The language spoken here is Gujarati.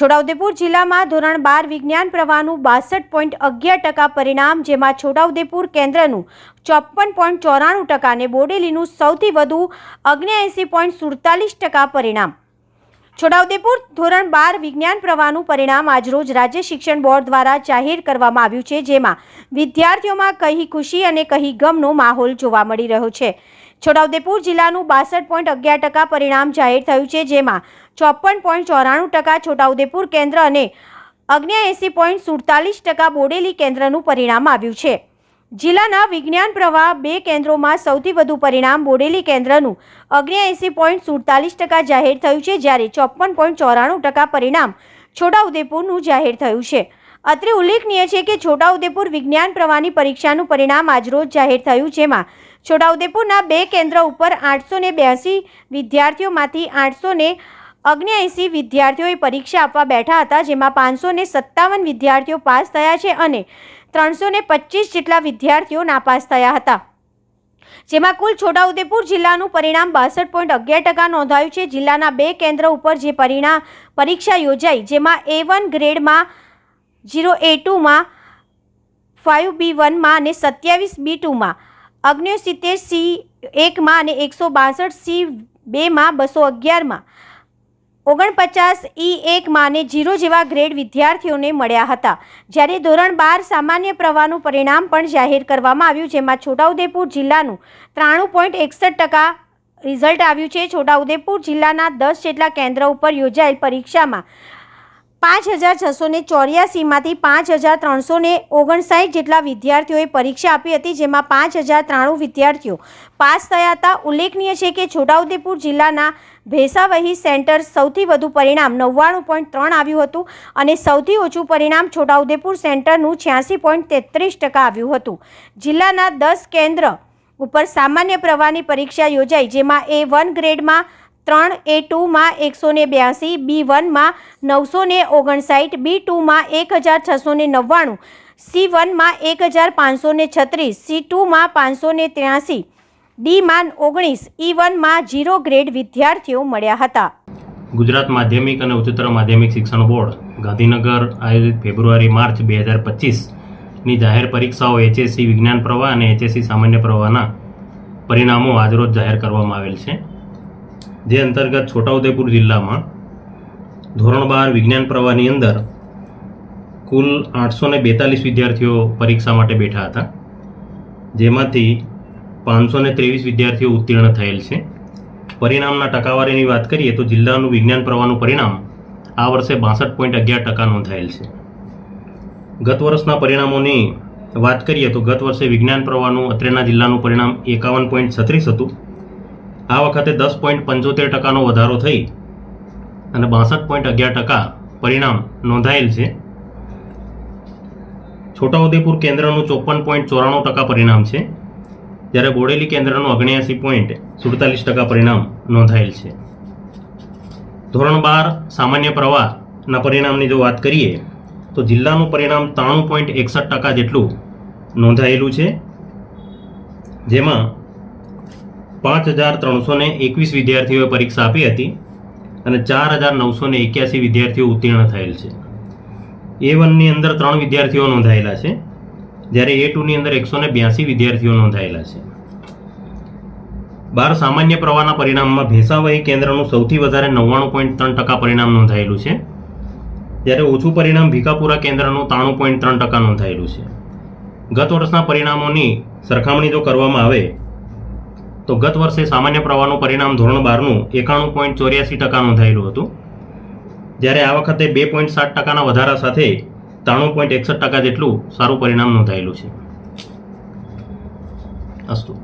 છોટાઉદેપુર જિલ્લામાં ધોરણ બાર વિજ્ઞાન પ્રવાહનું બાસઠ પોઈન્ટ અગિયાર ટકા પરિણામ, જેમાં છોટાઉદેપુર કેન્દ્રનું ચોપન પોઈન્ટ ચોરાણું ટકા અને બોડેલીનું સૌથી વધુ અગ્નેએંસી પોઈન્ટ સુડતાલીસ ટકા પરિણામ. છોટાઉદેપુર ધોરણ બાર વિજ્ઞાન પ્રવાહનું પરિણામ આજરોજ રાજ્ય શિક્ષણ બોર્ડ દ્વારા જાહેર કરવામાં આવ્યું છે, જેમાં વિદ્યાર્થીઓમાં કહી ખુશી અને કહી ગમનો માહોલ જોવા મળી રહ્યો છે. છોટાઉદેપુર જિલ્લાનું બાસઠ પોઈન્ટ અગિયાર ટકા પરિણામ જાહેર થયું છે, જેમાં ચોપન પોઈન્ટ ચોરાણું ટકા છોટાઉદેપુર કેન્દ્ર અને અગ્નિયાએંસી પોઈન્ટ સુડતાલીસ ટકા બોડેલી કેન્દ્રનું પરિણામ આવ્યું છે. જિલ્લાના વિજ્ઞાન પ્રવાહ બે કેન્દ્રોમાં સૌથી વધુ પરિણામ બોડેલી કેન્દ્રનું અગ્નિયાએંસી પોઈન્ટ સુડતાલીસ ટકા જાહેર થયું છે, જ્યારે ચોપન પોઈન્ટ ચોરાણું ટકા પરિણામ છોટાઉદેપુરનું જાહેર થયું છે. અત્રે ઉલ્લેખનીય છે કે છોટાઉદેપુર વિજ્ઞાન પ્રવાહની પરીક્ષાનું પરિણામ આજરોજ જાહેર થયું જેમાં છોટાઉદેપુરના બે કેન્દ્ર ઉપર આઠસો ને બ્યાસી વિદ્યાર્થીઓમાંથી આઠસો ને અગ્નેએંસી વિદ્યાર્થીઓએ પરીક્ષા આપવા બેઠા હતા, જેમાં પાંચસો ને સત્તાવન વિદ્યાર્થીઓ પાસ થયા છે અને ત્રણસો ને પચીસ જેટલા વિદ્યાર્થીઓ નાપાસ થયા હતા. જેમાં કુલ છોટાઉદેપુર જિલ્લાનું પરિણામ બાસઠ પોઈન્ટ અગિયાર ટકા નોંધાયું છે. જિલ્લાના બે કેન્દ્ર ઉપર જે પરિણામ, પરીક્ષા યોજાઈ, જેમાં એ વન ગ્રેડમાં જીરો એ ટુમાં ફાઇવ બી વનમાં અને સત્યાવીસ બી ટુમાં અગ્નિસિત્તેર સી એકમાં અને એકસો બાસઠ સી બેમાં, બસો અગિયારમાં, ઓગણપચાસ ઈ એકમાં અને જીરો જેવા ગ્રેડ વિદ્યાર્થીઓને મળ્યા હતા. જ્યારે ધોરણ બાર સામાન્ય પ્રવાહનું પરિણામ પણ જાહેર કરવામાં આવ્યું, જેમાં છોટાઉદેપુર જિલ્લાનું ત્રાણું પોઈન્ટ એકસઠ ટકા રિઝલ્ટ આવ્યું છે. છોટાઉદેપુર જિલ્લાના દસ જેટલા કેન્દ્ર ઉપર યોજાયેલ પરીક્ષામાં પાંચ હજાર છસો ને ચોર્યાસીમાંથી પાંચ હજાર ત્રણસો ને ઓગણસાઠ જેટલા વિદ્યાર્થીઓએ પરીક્ષા આપી હતી, જેમાં પાંચ હજાર ત્રાણું વિદ્યાર્થીઓ પાસ થયા હતા. ઉલ્લેખનીય છે કે છોટાઉદેપુર જિલ્લાના ભેસાવહી સેન્ટર સૌથી વધુ પરિણામ નવ્વાણું પોઈન્ટ ત્રણ આવ્યું હતું અને સૌથી ઓછું પરિણામ છોટાઉદેપુર સેન્ટરનું છ્યાસી પોઈન્ટ તેત્રીસ ટકા આવ્યું હતું. જિલ્લાના દસ કેન્દ્ર ઉપર સામાન્ય પ્રવાહની પરીક્ષા યોજાઈ, જેમાં એ વન ગ્રેડમાં ત્રણ એ ટુમાં એકસો ને બ્યાસી બી વનમાં નવસો ને ઓગણસાઠ, બી ટુમાં એક હજાર છસો ને નવ્વાણું, સી વનમાં એક હજાર પાંચસો ને છત્રીસ, સી ટુમાં પાંચસો ને ત્ર્યાસી, ડીમાં ઓગણીસ, ઈ વનમાં જીરો ગ્રેડ વિદ્યાર્થીઓ મળ્યા હતા. ગુજરાત માધ્યમિક અને ઉચ્ચતર માધ્યમિક શિક્ષણ બોર્ડ, ગાંધીનગર, આયોજિત ફેબ્રુઆરી, માર્ચ બે હજાર પચીસની જાહેર પરીક્ષાઓ એચએસસી વિજ્ઞાન પ્રવાહ અને એચએસસી સામાન્ય પ્રવાહના પરિણામો આજરોજ જાહેર કરવામાં આવેલ છે. જે અંતર્ગત છોટાઉદેપુર જિલ્લામાં ધોરણ બાર વિજ્ઞાન પ્રવાહની અંદર કુલ આઠસો ને બેતાલીસ વિદ્યાર્થીઓ પરીક્ષા માટે બેઠા હતા, જેમાંથી પાંચસો ને ત્રેવીસ વિદ્યાર્થીઓ ઉત્તીર્ણ થયેલ છે. પરિણામના ટકાવારીની વાત કરીએ તો જિલ્લાનું વિજ્ઞાન પ્રવાહનું પરિણામ આ વર્ષે બાસઠ પોઈન્ટ અગિયાર ટકા નોંધાયેલ છે. ગત વર્ષના પરિણામોની વાત કરીએ તો ગત વર્ષે વિજ્ઞાન પ્રવાહનું અત્રેના જિલ્લાનું પરિણામ એકાવન પોઈન્ટ છત્રીસ હતું. આ વખતે દસ પોઈન્ટ પંચોતેર ટકાનો વધારો થઈ અને બાસઠ પોઈન્ટ અગિયાર ટકા પરિણામ નોંધાયેલ છે. છોટાઉદેપુર કેન્દ્રનું ચોપન પોઈન્ટ ચોરાણું ટકા પરિણામ છે. જ્યારે બોડેલી કેન્દ્રનું ઓગણ્યાસી પોઈન્ટ સુડતાલીસ ટકા પરિણામ નોંધાયેલ છે. ધોરણ બાર સામાન્ય પ્રવાહના પરિણામની જો વાત કરીએ, તો જિલ્લાનું પરિણામ ત્રાણું પોઈન્ટ એકસઠ ટકા જેટલું નોંધાયેલું છે. જેમાં પાંચ હજાર ત્રણસો ને એકવીસ વિદ્યાર્થીઓએ પરીક્ષા આપી હતી અને ચાર હજાર નવસો ને એક્યાસી વિદ્યાર્થીઓ ઉત્તીર્ણ થયેલ છે. એ વનની અંદર ત્રણ વિદ્યાર્થીઓ નોંધાયેલા છે, જ્યારે એ ટુની અંદર એકસો ને બ્યાસી વિદ્યાર્થીઓ નોંધાયેલા છે. બાર સામાન્ય પ્રવાહના પરિણામમાં ભેંસાવહી કેન્દ્રનું સૌથી વધારે નવ્વાણું પોઈન્ટ ત્રણ ટકા પરિણામ નોંધાયેલું છે, જ્યારે ઓછું પરિણામ ભીકાપુરા કેન્દ્રનું ત્રાણું પોઈન્ટ ત્રણ ટકા નોંધાયેલું છે. ગત વર્ષના પરિણામોની સરખામણી જો કરવામાં આવે તો ગત વર્ષે સામાન્ય પ્રવાહનું પરિણામ ધોરણ બારનું એકાણું પોઈન્ટ ચોર્યાસી ટકા નોંધાયેલું હતું. જ્યારે આ વખતે બે પોઈન્ટ સાત ટકાના વધારા સાથે ત્રાણું પોઈન્ટ એકસઠ ટકા જેટલું સારું પરિણામ નોંધાયેલું છે. અસ્તુ.